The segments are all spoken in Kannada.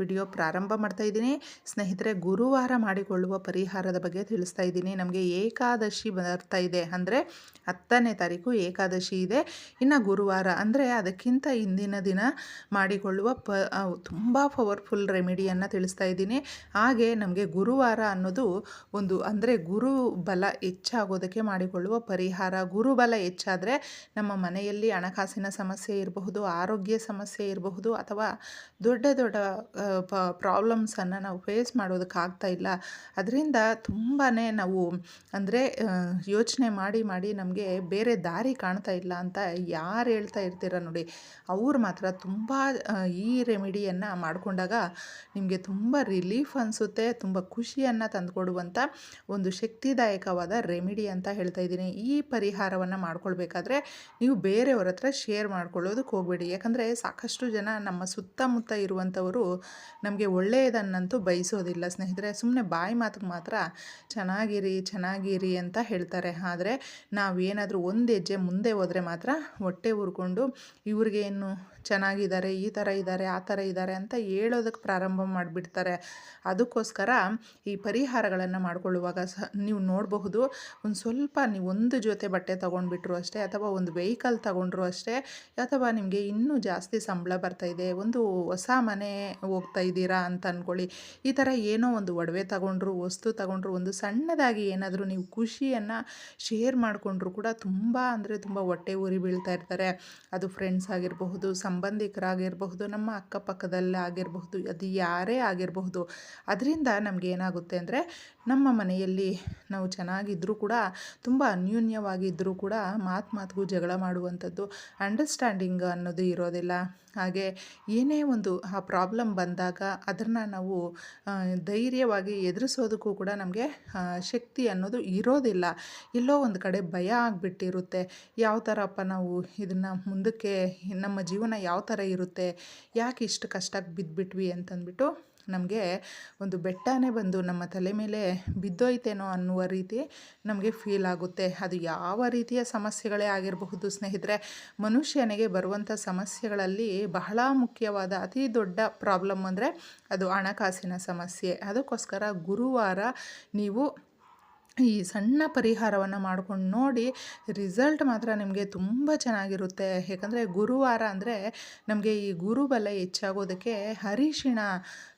ವಿಡಿಯೋ ಪ್ರಾರಂಭ ಮಾಡ್ತಾ ಇದ್ದೀನಿ. ಸ್ನೇಹಿತರೆ, ಗುರುವಾರ ಮಾಡಿಕೊಳ್ಳುವ ಪರಿಹಾರದ ಬಗ್ಗೆ ತಿಳಿಸ್ತಾ ಇದ್ದೀನಿ. ನಮಗೆ ಏಕಾದಶಿ ಬರ್ತಾ ಇದೆ. ಅಂದರೆ ಹತ್ತನೇ ತಾರೀಕು ಏಕಾದಶಿ ಇದೆ. ಇನ್ನು ಗುರುವಾರ, ಅಂದರೆ ಅದಕ್ಕಿಂತ ಹಿಂದಿನ ದಿನ ಮಾಡಿಕೊಳ್ಳುವ ಪ ತುಂಬ ಪವರ್ಫುಲ್ ರೆಮಿಡಿಯನ್ನು ತಿಳಿಸ್ತಾ ಇದ್ದೀನಿ. ಹಾಗೆ ನಮಗೆ ಗುರುವಾರ ಅನ್ನೋದು ಒಂದು, ಅಂದರೆ ಗುರು ಬಲ ಹೆಚ್ಚಾಗೋದಕ್ಕೆ ಮಾಡಿಕೊಳ್ಳುವ ಪರಿಹಾರ. ಗುರುಬಲ ಹೆಚ್ಚಾದರೆ ನಮ್ಮ ಮನೆಯಲ್ಲಿ ಹಣಕಾಸಿನ ಸಮಸ್ಯೆ ಇರಬಹುದು, ಆರೋಗ್ಯ ಸಮಸ್ಯೆ ಇರಬಹುದು, ಅಥವಾ ದೊಡ್ಡ ದೊಡ್ಡ ಪ ಪ್ರಾಬ್ಲಮ್ಸನ್ನು ನಾವು ಫೇಸ್ ಮಾಡೋದಕ್ಕಾಗ್ತಾ ಇಲ್ಲ. ಅದರಿಂದ ತುಂಬಾ ನಾವು, ಅಂದರೆ ಯೋಚನೆ ಮಾಡಿ ಮಾಡಿ ನಮಗೆ ಬೇರೆ ದಾರಿ ಕಾಣ್ತಾ ಇಲ್ಲ ಅಂತ ಯಾರು ಹೇಳ್ತಾ ಇರ್ತೀರ ನೋಡಿ. ಅವ್ರು ಮಾತ್ರ ತುಂಬ ಈ ರೆಮಿಡಿಯನ್ನು ಮಾಡಿಕೊಂಡಾಗ ನಿಮಗೆ ತುಂಬ ರಿಲೀಫ್ ಅನಿಸುತ್ತೆ, ತುಂಬ ಖುಷಿಯನ್ನು ತಂದುಕೊಡುವಂಥ ಒಂದು ಶಕ್ತಿದಾಯಕವಾದ ರೆಮಿಡಿ ಅಂತ ಹೇಳ್ತಾ ಇದ್ದೀನಿ. ಈ ಪರಿಹಾರವನ್ನು ಮಾಡ್ಕೊಳ್ಬೇಕಾದ್ರೆ ನೀವು ಬೇರೆಯವ್ರ ಹತ್ರ ಶೇರ್ ಮಾಡ್ಕೊಳ್ಳೋದಕ್ಕೆ ಹೋಗಬೇಡಿ. ಯಾಕಂದರೆ ಸಾಕಷ್ಟು ಜನ ನಮ್ಮ ಸುತ್ತಮುತ್ತ ಇರುವಂಥವರು ನಮಗೆ ಒಳ್ಳೆಯದನ್ನಂತೂ ಬಯಸೋದಿಲ್ಲ. ಸ್ನೇಹಿತರೆ ಸುಮ್ಮನೆ ಬಾಯಿ ಮಾತಿಗೆ ಮಾತ್ರ ಚೆನ್ನಾಗಿರಿ ಚೆನ್ನಾಗಿರಿ ಅಂತ ಹೇಳ್ತಾರೆ. ಆದರೆ ನಾವೇನಾದರೂ ಒಂದು ಹೆಜ್ಜೆ ಮುಂದೆ ಹೋದರೆ ಮಾತ್ರ ಹೊಟ್ಟೆ ಉರ್ಕೊಂಡು ಇವ್ರಿಗೇನು ಚೆನ್ನಾಗಿದ್ದಾರೆ, ಈ ಥರ ಇದ್ದಾರೆ, ಆ ಥರ ಇದ್ದಾರೆ ಅಂತ ಹೇಳೋದಕ್ಕೆ ಪ್ರಾರಂಭ ಮಾಡಿಬಿಡ್ತಾರೆ. ಅದಕ್ಕೋಸ್ಕರ ಈ ಪರಿಹಾರಗಳನ್ನು ಮಾಡಿಕೊಳ್ಳುವಾಗ ಸಹ ನೀವು ನೋಡಬಹುದು, ಒಂದು ಸ್ವಲ್ಪ ನೀವು ಒಂದು ಜೊತೆ ಬಟ್ಟೆ ತೊಗೊಂಡ್ಬಿಟ್ರು ಅಷ್ಟೇ, ಅಥವಾ ಒಂದು ವೆಹಿಕಲ್ ತೊಗೊಂಡ್ರು ಅಷ್ಟೇ, ಅಥವಾ ನಿಮಗೆ ಇನ್ನೂ ಜಾಸ್ತಿ ಸಂಬಳ ಬರ್ತಾಯಿದೆ ಒಂದು ಹೊಸ ಮನೆ ಹೋಗ್ತಾ ಇದ್ದೀರಾ ಅಂತ ಅಂದ್ಕೊಳ್ಳಿ ಈ ಥರ ಏನೋ ಒಂದು ಒಡವೆ ತಗೊಂಡ್ರು, ವಸ್ತು ತಗೊಂಡ್ರು, ಒಂದು ಸಣ್ಣದಾಗಿ ಏನಾದರೂ ನೀವು ಖುಷಿಯನ್ನು ಶೇರ್ ಮಾಡಿಕೊಂಡ್ರು ಕೂಡ ತುಂಬ ಅಂದರೆ ತುಂಬ ಹೊಟ್ಟೆ ಉರಿ ಬೀಳ್ತಾ ಇರ್ತಾರೆ. ಅದು ಫ್ರೆಂಡ್ಸ್ ಆಗಿರಬಹುದು, ಸಂಬಂಧಿಕರಾಗಿರಬಹುದು, ನಮ್ಮ ಅಕ್ಕಪಕ್ಕದಲ್ಲೇ ಆಗಿರಬಹುದು, ಅದು ಯಾರೇ ಆಗಿರಬಹುದು. ಅದರಿಂದ ನಮಗೆ ಏನಾಗುತ್ತೆ ಅಂದರೆ ನಮ್ಮ ಮನೆಯಲ್ಲಿ ನಾವು ಚೆನ್ನಾಗಿದ್ದರೂ ಕೂಡ, ತುಂಬ ಅನ್ಯೂನ್ಯವಾಗಿದ್ದರೂ ಕೂಡ ಮಾತು ಮಾತಿಗೂ ಜಗಳ ಮಾಡುವಂಥದ್ದು ಅಂಡರ್ಸ್ಟ್ಯಾಂಡಿಂಗ್ ಅನ್ನೋದು ಇರೋದಿಲ್ಲ. ಹಾಗೆ ಏನೇ ಒಂದು ಆ ಪ್ರಾಬ್ಲಮ್ ಬಂದಾಗ ಅದನ್ನು ನಾವು ಧೈರ್ಯವಾಗಿ ಎದುರಿಸೋದಕ್ಕೂ ಕೂಡ ನಮಗೆ ಶಕ್ತಿ ಅನ್ನೋದು ಇರೋದಿಲ್ಲ. ಎಲ್ಲೋ ಒಂದು ಕಡೆ ಭಯ ಆಗಿಬಿಟ್ಟಿರುತ್ತೆ. ಯಾವ ಥರಪ್ಪ ನಾವು ಇದನ್ನು ಮುಂದಕ್ಕೆ ನಮ್ಮ ಜೀವನ ಯಾವ ಥರ ಇರುತ್ತೆ, ಯಾಕೆ ಇಷ್ಟು ಕಷ್ಟಕ್ಕೆ ಬಿದ್ದುಬಿಟ್ವಿ ಅಂತಂದ್ಬಿಟ್ಟು ನಮಗೆ ಒಂದು ಬೆಟ್ಟನೇ ಬಂದು ನಮ್ಮ ತಲೆ ಮೇಲೆ ಬಿದ್ದೋಯ್ತೇನೋ ಅನ್ನುವ ರೀತಿ ನಮಗೆ ಫೀಲ್ ಆಗುತ್ತೆ. ಅದು ಯಾವ ರೀತಿಯ ಸಮಸ್ಯೆಗಳೇ ಆಗಿರಬಹುದು ಸ್ನೇಹಿತರೆ. ಮನುಷ್ಯನಿಗೆ ಬರುವಂಥ ಸಮಸ್ಯೆಗಳಲ್ಲಿ ಬಹಳ ಮುಖ್ಯವಾದ, ಅತಿ ದೊಡ್ಡ ಪ್ರಾಬ್ಲಮ್ ಅಂದರೆ ಅದು ಹಣಕಾಸಿನ ಸಮಸ್ಯೆ. ಅದಕ್ಕೋಸ್ಕರ ಗುರುವಾರ ನೀವು ಈ ಸಣ್ಣ ಪರಿಹಾರವನ್ನು ಮಾಡ್ಕೊಂಡು ನೋಡಿ ರಿಸಲ್ಟ್ ಮಾತ್ರ ನಿಮಗೆ ತುಂಬ ಚೆನ್ನಾಗಿರುತ್ತೆ. ಯಾಕಂದರೆ ಗುರುವಾರ ಅಂದರೆ ನಮಗೆ ಈ ಗುರುಬಲ ಹೆಚ್ಚಾಗೋದಕ್ಕೆ ಅರಿಶಿಣ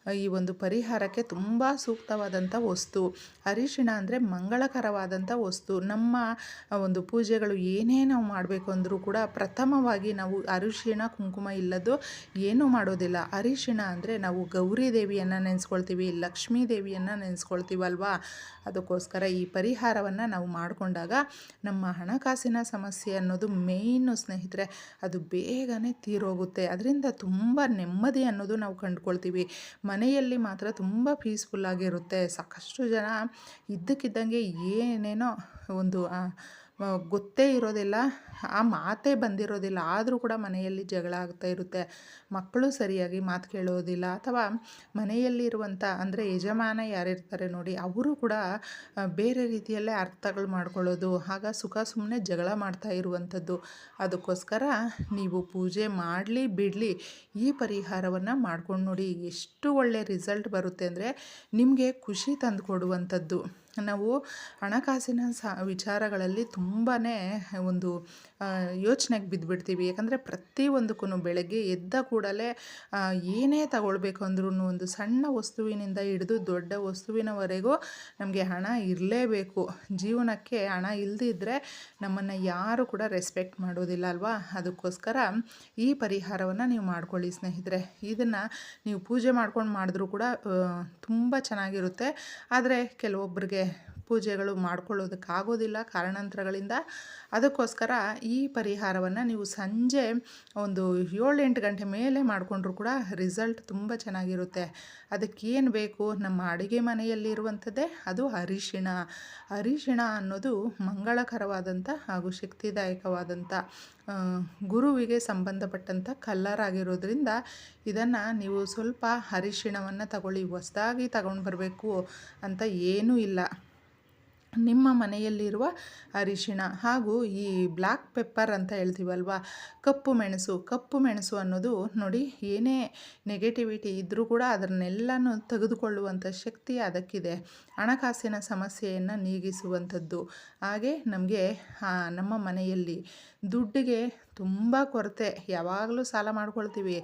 ಈ ಒಂದು ಪರಿಹಾರಕ್ಕೆ ತುಂಬ ಸೂಕ್ತವಾದಂಥ ವಸ್ತು. ಅರಿಶಿಣ ಅಂದರೆ ಮಂಗಳಕರವಾದಂಥ ವಸ್ತು. ನಮ್ಮ ಒಂದು ಪೂಜೆಗಳು ಏನೇ ನಾವು ಮಾಡಬೇಕು ಅಂದರೂ ಕೂಡ ಪ್ರಥಮವಾಗಿ ನಾವು ಅರಿಶಿಣ, ಕುಂಕುಮ ಇಲ್ಲದ್ದು ಏನೂ ಮಾಡೋದಿಲ್ಲ. ಅರಿಶಿಣ ಅಂದರೆ ನಾವು ಗೌರಿ ದೇವಿಯನ್ನು ನೆನೆಸ್ಕೊಳ್ತೀವಿ, ಲಕ್ಷ್ಮೀ ದೇವಿಯನ್ನು ನೆನೆಸ್ಕೊಳ್ತೀವಲ್ವಾ ಅದಕ್ಕೋಸ್ಕರ ಈ ಪರಿಹಾರವನ್ನು ನಾವು ಮಾಡಿಕೊಂಡಾಗ ನಮ್ಮ ಹಣಕಾಸಿನ ಸಮಸ್ಯೆ ಅನ್ನೋದು ಮೇಯ್ನು ಸ್ನೇಹಿತರೆ, ಅದು ಬೇಗನೆ ತೀರೋಗುತ್ತೆ. ಅದರಿಂದ ತುಂಬ ನೆಮ್ಮದಿ ಅನ್ನೋದು ನಾವು ಕಂಡುಕೊಳ್ತೀವಿ. ಮನೆಯಲ್ಲಿ ಮಾತ್ರ ತುಂಬ ಪೀಸ್ಫುಲ್ಲಾಗಿರುತ್ತೆ ಸಾಕಷ್ಟು ಜನ ಇದ್ದಕ್ಕಿದ್ದಂಗೆ ಏನೇನೋ ಒಂದು ಗೊತ್ತೇ ಇರೋದಿಲ್ಲ. ಆ ಮಾತೇ ಬಂದಿರೋದಿಲ್ಲ. ಆದರೂ ಕೂಡ ಮನೆಯಲ್ಲಿ ಜಗಳ ಆಗ್ತಾ ಇರುತ್ತೆ. ಮಕ್ಕಳು ಸರಿಯಾಗಿ ಮಾತು ಕೇಳೋದಿಲ್ಲ. ಅಥವಾ ಮನೆಯಲ್ಲಿರುವಂಥ ಅಂದರೆ ಯಜಮಾನ ಯಾರಿರ್ತಾರೆ ನೋಡಿ, ಅವರು ಕೂಡ ಬೇರೆ ರೀತಿಯಲ್ಲೇ ಅರ್ಥಗಳು ಮಾಡ್ಕೊಳ್ಳೋದು. ಆಗ ಸುಖ ಸುಮ್ಮನೆ ಜಗಳ ಮಾಡ್ತಾ ಇರುವಂಥದ್ದು. ಅದಕ್ಕೋಸ್ಕರ ನೀವು ಪೂಜೆ ಮಾಡಲಿ, ಬಿಡಲಿ, ಈ ಪರಿಹಾರವನ್ನು ಮಾಡ್ಕೊಂಡು ನೋಡಿ. ಎಷ್ಟು ಒಳ್ಳೆಯ ರಿಸಲ್ಟ್ ಬರುತ್ತೆ ಅಂದರೆ ನಿಮಗೆ ಖುಷಿ ತಂದು ಕೊಡುವಂಥದ್ದು ನಾವು ಹಣಕಾಸಿನ ಸ ವಿಚಾರಗಳಲ್ಲಿ ತುಂಬಾ ಒಂದು ಯೋಚನೆಗೆ ಬಿದ್ದುಬಿಡ್ತೀವಿ ಯಾಕಂದರೆ ಪ್ರತಿಯೊಂದಕ್ಕೂ ಬೆಳಗ್ಗೆ ಎದ್ದ ಕೂಡಲೇ ಏನೇ ತಗೊಳ್ಬೇಕು ಅಂದ್ರೂ ಒಂದು ಸಣ್ಣ ವಸ್ತುವಿನಿಂದ ಹಿಡಿದು ದೊಡ್ಡ ವಸ್ತುವಿನವರೆಗೂ ನಮಗೆ ಹಣ ಇರಲೇಬೇಕು. ಜೀವನಕ್ಕೆ ಹಣ ಇಲ್ಲದಿದ್ದರೆ ನಮ್ಮನ್ನು ಯಾರು ಕೂಡ ರೆಸ್ಪೆಕ್ಟ್ ಮಾಡೋದಿಲ್ಲ ಅಲ್ವಾ? ಅದಕ್ಕೋಸ್ಕರ ಈ ಪರಿಹಾರವನ್ನು ನೀವು ಮಾಡ್ಕೊಳ್ಳಿ ಸ್ನೇಹಿತರೆ. ಇದನ್ನು ನೀವು ಪೂಜೆ ಮಾಡ್ಕೊಂಡು ಮಾಡಿದ್ರೂ ಕೂಡ ತುಂಬ ಚೆನ್ನಾಗಿರುತ್ತೆ. ಆದರೆ ಕೆಲವೊಬ್ಬರಿಗೆ ಪೂಜೆಗಳು ಮಾಡ್ಕೊಳ್ಳೋದಕ್ಕಾಗೋದಿಲ್ಲ ಕಾರಣಾಂತರಗಳಿಂದ. ಅದಕ್ಕೋಸ್ಕರ ಈ ಪರಿಹಾರವನ್ನು ನೀವು ಸಂಜೆ ಒಂದು ಏಳು ಎಂಟು ಗಂಟೆ ಮೇಲೆ ಮಾಡಿಕೊಂಡ್ರು ಕೂಡ ರಿಸಲ್ಟ್ ತುಂಬ ಚೆನ್ನಾಗಿರುತ್ತೆ. ಅದಕ್ಕೇನು ಬೇಕು? ನಮ್ಮ ಅಡುಗೆ ಮನೆಯಲ್ಲಿರುವಂಥದ್ದೇ ಅದು ಅರಿಶಿಣ. ಅರಿಶಿಣ ಅನ್ನೋದು ಮಂಗಳಕರವಾದಂಥ ಹಾಗೂ ಶಕ್ತಿದಾಯಕವಾದಂಥ ಗುರುವಿಗೆ ಸಂಬಂಧಪಟ್ಟಂಥ ಕಲ್ಲರ್ ಆಗಿರೋದ್ರಿಂದ ಇದನ್ನು ನೀವು ಸ್ವಲ್ಪ ಅರಿಶಿಣವನ್ನು ತಗೊಳ್ಳಿ, ಹೊಸ್ದಾಗಿ ತಗೊಂಡು ಬರಬೇಕು ಅಂತ ಏನೂ ಇಲ್ಲ. ನಿಮ್ಮ ಮನೆಯಲ್ಲಿರುವ ಅರಿಶಿಣ ಹಾಗೂ ಈ ಬ್ಲ್ಯಾಕ್ ಪೆಪ್ಪರ್ ಅಂತ ಹೇಳ್ತೀವಲ್ವ? ಕಪ್ಪು ಮೆಣಸು ಕಪ್ಪು ಮೆಣಸು ಅನ್ನೋದು ನೋಡಿ ಏನೇ ನೆಗೆಟಿವಿಟಿ ಇದ್ದರೂ ಕೂಡ ಅದನ್ನೆಲ್ಲನೂ ತೆಗೆದುಕೊಳ್ಳುವಂಥ ಶಕ್ತಿ ಅದಕ್ಕಿದೆ. ಹಣಕಾಸಿನ ಸಮಸ್ಯೆಯನ್ನು ನೀಗಿಸುವಂಥದ್ದು. ಹಾಗೆ ನಮಗೆ ನಮ್ಮ ಮನೆಯಲ್ಲಿ ದುಡ್ಡಿಗೆ ತುಂಬ ಕೊರತೆ. ಯಾವಾಗಲೂ ಸಾಲ ಮಾಡ್ಕೊಳ್ತೀವಿ.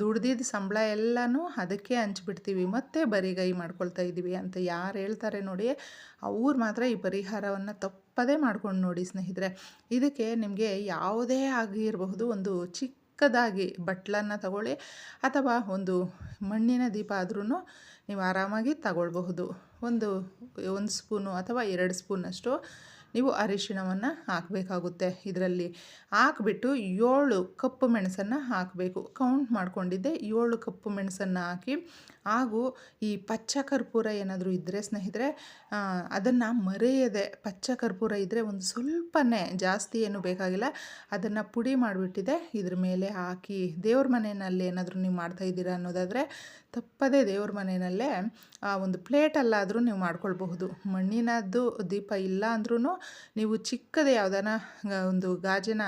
ದುಡ್ದಿದ್ದ ಸಂಬಳ ಎಲ್ಲನೂ ಅದಕ್ಕೆ ಹಂಚ್ಬಿಡ್ತೀವಿ. ಮತ್ತೆ ಬರಿಗೈ ಮಾಡ್ಕೊಳ್ತಾ ಇದ್ದೀವಿ ಅಂತ ಯಾರು ಹೇಳ್ತಾರೆ ನೋಡಿ, ಅವ್ರು ಮಾತ್ರ ಈ ಪರಿಹಾರವನ್ನು ತಪ್ಪದೇ ಮಾಡ್ಕೊಂಡು ನೋಡಿ ಸ್ನೇಹಿತರೆ. ಇದಕ್ಕೆ ನಿಮಗೆ ಯಾವುದೇ ಆಗಿರಬಹುದು ಒಂದು ಚಿಕ್ಕದಾಗಿ ಬಟ್ಲನ್ನು ತಗೊಳ್ಳಿ, ಅಥವಾ ಒಂದು ಮಣ್ಣಿನ ದೀಪ ಆದ್ರೂ ನೀವು ಆರಾಮಾಗಿ ತಗೊಳ್ಬಹುದು. ಒಂದು ಒಂದು ಸ್ಪೂನು ಅಥವಾ ಎರಡು ಸ್ಪೂನಷ್ಟು ನೀವು ಅರಿಶಿಣವನ್ನು ಹಾಕಬೇಕಾಗುತ್ತೆ. ಇದರಲ್ಲಿ ಹಾಕ್ಬಿಟ್ಟು ಏಳು ಕಪ್ಪು ಮೆಣಸನ್ನು ಹಾಕಬೇಕು. ಕೌಂಟ್ ಮಾಡ್ಕೊಂಡಿದ್ದೆ. ಏಳು ಕಪ್ಪು ಮೆಣಸನ್ನು ಹಾಕಿ ಹಾಗೂ ಈ ಪಚ್ಚ ಕರ್ಪೂರ ಏನಾದರೂ ಇದ್ದರೆ ಸ್ನೇಹಿತರೆ ಅದನ್ನು ಮರೆಯದೆ ಪಚ್ಚ ಕರ್ಪೂರ ಇದ್ದರೆ ಒಂದು ಸ್ವಲ್ಪನೇ ಜಾಸ್ತಿ ಏನು ಬೇಕಾಗಿಲ್ಲ. ಅದನ್ನು ಪುಡಿ ಮಾಡಿಬಿಟ್ಟಿದೆ. ಇದ್ರ ಮೇಲೆ ಹಾಕಿ ದೇವ್ರ ಮನೆಯಲ್ಲಿ ಏನಾದರೂ ನೀವು ಮಾಡ್ತಾ ಇದ್ದೀರಾ ಅನ್ನೋದಾದರೆ ತಪ್ಪದೇ ದೇವ್ರ ಮನೆಯಲ್ಲೇ ಒಂದು ಪ್ಲೇಟಲ್ಲಾದರೂ ನೀವು ಮಾಡ್ಕೊಳ್ಬಹುದು. ಮಣ್ಣಿನದ್ದು ದೀಪ ಇಲ್ಲ ಅಂದ್ರೂ ನೀವು ಚಿಕ್ಕದೇ ಯಾವುದಾನ ಒಂದು ಗಾಜಿನ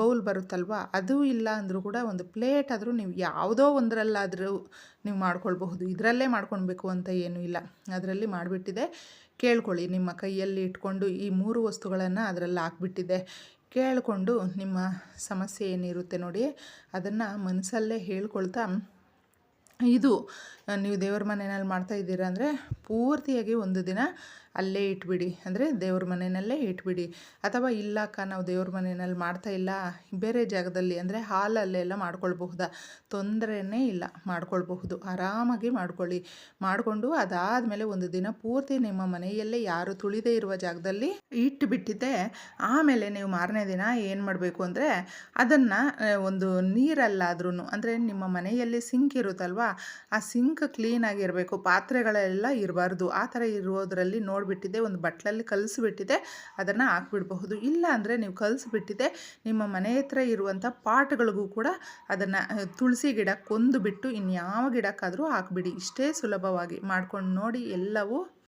ಬೌಲ್ ಬರುತ್ತಲ್ವ, ಅದು ಇಲ್ಲ ಅಂದರೂ ಕೂಡ ಒಂದು ಪ್ಲೇಟ್ ಆದರೂ ನೀವು ಯಾವುದೋ ಒಂದರಲ್ಲಾದರೂ ನೀವು ಮಾಡ್ಕೊಳ್ಬಹುದು. ಇದರಲ್ಲೇ ಮಾಡ್ಕೊಳ್ಬೇಕು ಅಂತ ಏನೂ ಇಲ್ಲ. ಅದರಲ್ಲಿ ಮಾಡಿಬಿಟ್ಟಿದೆ. ಕೇಳ್ಕೊಳ್ಳಿ, ನಿಮ್ಮ ಕೈಯಲ್ಲಿ ಇಟ್ಕೊಂಡು ಈ ಮೂರು ವಸ್ತುಗಳನ್ನು ಅದರಲ್ಲಿ ಹಾಕ್ಬಿಟ್ಟಿದೆ. ಕೇಳಿಕೊಂಡು ನಿಮ್ಮ ಸಮಸ್ಯೆ ಏನಿರುತ್ತೆ ನೋಡಿ, ಅದನ್ನು ಮನಸ್ಸಲ್ಲೇ ಹೇಳ್ಕೊಳ್ತಾ, ಇದು ನೀವು ದೇವ್ರ ಮನೆಯಲ್ಲಿ ಮಾಡ್ತಾ ಇದ್ದೀರಾ ಅಂದರೆ ಪೂರ್ತಿಯಾಗಿ ಒಂದು ದಿನ ಅಲ್ಲೇ ಇಟ್ಬಿಡಿ. ಅಂದರೆ ದೇವ್ರ ಮನೆಯಲ್ಲೇ ಇಟ್ಬಿಡಿ. ಅಥವಾ ಇಲ್ಲ ಅಕ್ಕ, ನಾವು ದೇವ್ರ ಮನೆಯಲ್ಲಿ ಮಾಡ್ತಾ ಇಲ್ಲ, ಬೇರೆ ಜಾಗದಲ್ಲಿ ಅಂದರೆ ಹಾಲಲ್ಲೆಲ್ಲ ಮಾಡ್ಕೊಳ್ಬಹುದಾ? ತೊಂದರೆನೇ ಇಲ್ಲ, ಮಾಡ್ಕೊಳ್ಬಹುದು. ಆರಾಮಾಗಿ ಮಾಡ್ಕೊಳ್ಳಿ. ಮಾಡಿಕೊಂಡು ಅದಾದಮೇಲೆ ಒಂದು ದಿನ ಪೂರ್ತಿ ನಿಮ್ಮ ಮನೆಯಲ್ಲೇ ಯಾರು ತುಳಿದೇ ಇರುವ ಜಾಗದಲ್ಲಿ ಇಟ್ಟುಬಿಟ್ಟಿದ್ದೆ ಆಮೇಲೆ ನೀವು ಮಾರನೇ ದಿನ ಏನು ಮಾಡಬೇಕು ಅಂದರೆ ಅದನ್ನು ಒಂದು ನೀರಲ್ಲಾದ್ರೂ ಅಂದರೆ ನಿಮ್ಮ ಮನೆಯಲ್ಲಿ ಸಿಂಕ್ ಇರುತ್ತಲ್ವಾ, ಆ ಸಿಂಕ್ ಕ್ಲೀನಾಗಿರಬೇಕು ಪಾತ್ರೆಗಳೆಲ್ಲ ಇರಬಾರ್ದು. ಆ ಥರ ಇರೋದರಲ್ಲಿ ನೋಡಿಬಿಟ್ಟಿದೆ, ಒಂದು ಬಟ್ಲಲ್ಲಿ ಕಲಿಸ್ಬಿಟ್ಟಿದೆ, ಅದನ್ನು ಹಾಕ್ಬಿಡಬಹುದು. ಇಲ್ಲ ಅಂದರೆ ನೀವು ಕಲಿಸ್ಬಿಟ್ಟಿದೆ, ನಿಮ್ಮ ಮನೆ ಹತ್ರ ಇರುವಂಥ ಪಾಟ್ಗಳಿಗೂ ಕೂಡ ಅದನ್ನು ತುಳಸಿ ಗಿಡ ಕೊಂದು ಬಿಟ್ಟು ಇನ್ಯಾವ ಗಿಡಕ್ಕಾದರೂ ಹಾಕ್ಬಿಡಿ. ಇಷ್ಟೇ ಸುಲಭವಾಗಿ ಮಾಡ್ಕೊಂಡು ನೋಡಿ ಎಲ್ಲವೂ